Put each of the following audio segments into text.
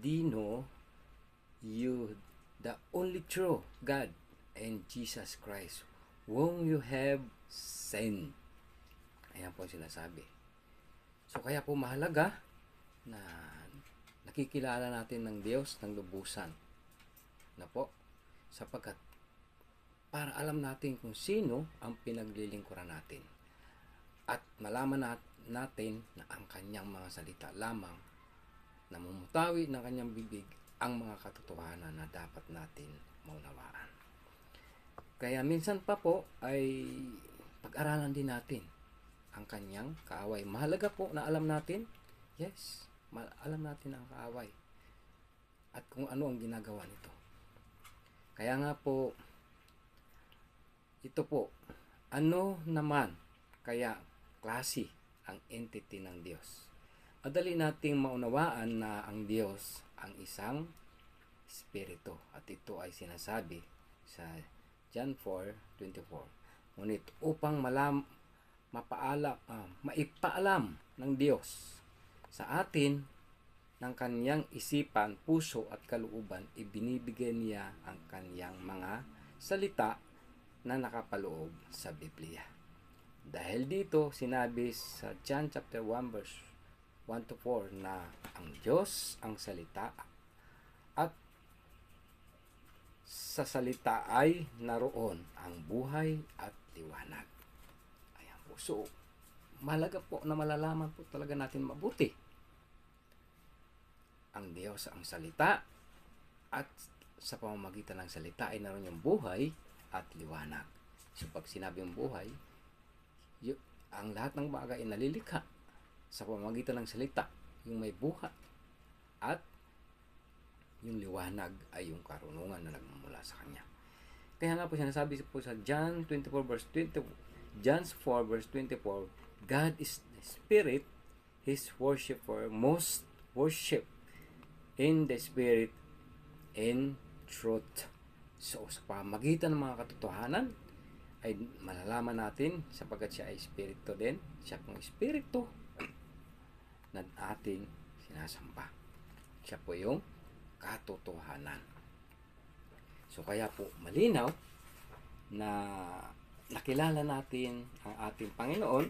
Dino, you, the only true God and Jesus Christ, whom you have sent. Ayan po ang sinasabi. So kaya po mahalaga na nakikilala natin ng Diyos ng lubusan. Na po, sapagkat para alam natin kung sino ang pinaglilingkuran natin. At malaman nat- natin na ang kanyang mga salita lamang na mumutawi ng kanyang bibig ang mga katotohanan na dapat natin maunawaan. Kaya minsan pa po ay pag-aralan din natin ang kanyang kaaway. Mahalaga po na alam natin, yes, alam natin ang kaaway at kung ano ang ginagawa nito. Kaya nga po, ito po, ano naman kaya klase ang entity ng Diyos? Madali nating maunawaan na ang Diyos ang isang espiritu at ito ay sinasabi sa John 4:24. Ngunit upang malam mapaalam ah, maipaalam ng Diyos sa atin ng kanyang isipan, puso at kalooban, ibinibigay niya ang kanyang mga salita na nakapaloob sa Biblia. Dahil dito, sinabi sa John chapter 1 verse 1 to 4 na ang Diyos ang salita at sa salita ay naroon ang buhay at liwanag. Ayan po. So, malaga po na malalaman po talaga natin mabuti. Ang Diyos ang salita at sa pamamagitan ng salita ay naroon yung buhay at liwanag. So pag sinabing buhay, y- ang lahat ng bagay ay nalilikha sa pamamagitan ng salita, yung may buhay at yung liwanag ay yung karunungan na nagmumula sa kanya. Kaya nga po sinasabi po sa John 24 verse 20, John 4 verse 24, God is the Spirit, His worshipper most worship in the Spirit in truth. So, sa pamagitan ng mga katotohanan, ay malalaman natin sapagkat siya ay espiritu din. Siya pong espiritu na ating sinasamba. Siya po yung katotohanan. So, kaya po malinaw na nakilala natin ang ating Panginoon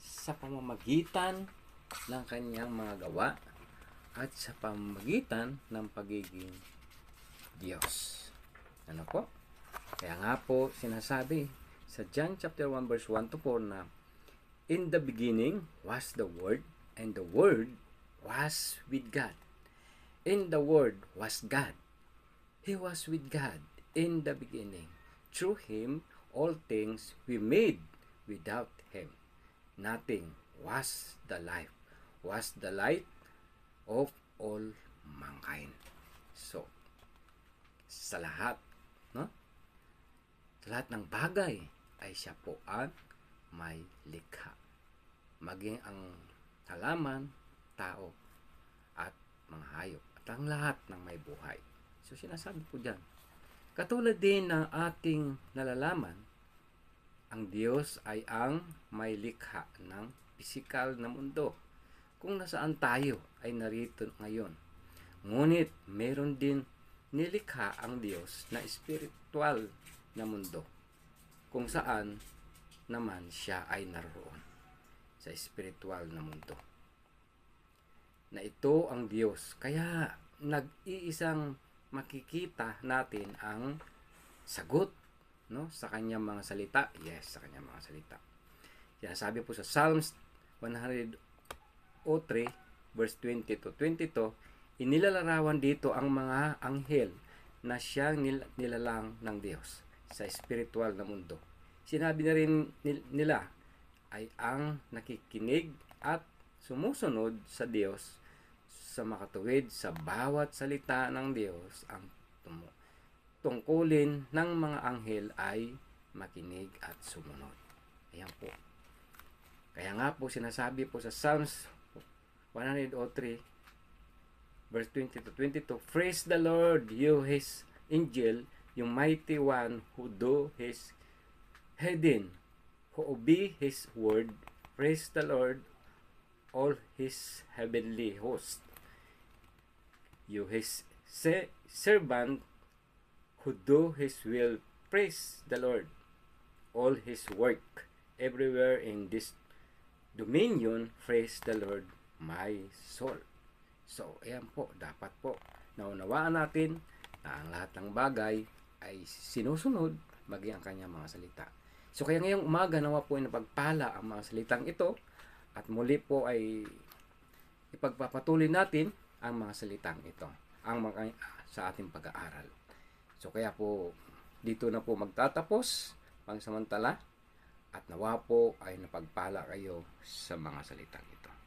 sa pamamagitan ng kanyang mga gawa at sa pamamagitan ng pagiging Diyos. Ano po? Kaya nga po sinasabi sa John chapter 1 verse 1 to 4 na In the beginning was the Word and the Word was with God. In the Word was God. He was with God in the beginning. Through Him all things we made without Him. Nothing was the life, was the light of all mankind. So, sa lahat, no? Sa lahat ng bagay ay siya po ang may likha. Maging ang halaman, tao, at mga hayop. At ang lahat ng may buhay. So, sinasabi po dyan. Katulad din ng ating nalalaman, ang Diyos ay ang may likha ng pisikal na mundo kung nasaan tayo ay narito ngayon. Ngunit meron din nilikha ang Diyos na espiritual na mundo kung saan naman siya ay naroon sa espiritual na mundo. Na ito ang Diyos. Kaya nag-iisang makikita natin ang sagot no sa kanyang mga salita. Yes, sa kanyang mga salita. Yan sabi po sa Psalms 103 verse 20 to 22, inilalarawan dito ang mga anghel na siyang nil- nilalang ng Diyos sa espiritual na mundo. Sinabi na rin nil- nila ay ang nakikinig at sumusunod sa Diyos sa makatuwid sa bawat salita ng Diyos ang tumu- tungkulin ng mga anghel ay makinig at sumunod. Ayan po. Kaya nga po sinasabi po sa Psalms 103 verse 20 to 22, Praise the Lord, you his angel, yung mighty one who do his heading, who obey his word. Praise the Lord, all his heavenly host. you his se- servant who do his will praise the Lord all his work everywhere in this dominion praise the Lord my soul so ayan po dapat po naunawaan natin na ang lahat ng bagay ay sinusunod maging ang kanyang mga salita so kaya ngayong umaga nawa po ay napagpala ang mga salitang ito at muli po ay ipagpapatuloy natin ang mga salitang ito ang mga sa ating pag-aaral. So kaya po dito na po magtatapos pangsamantala at nawa po ay napagpala kayo sa mga salitang ito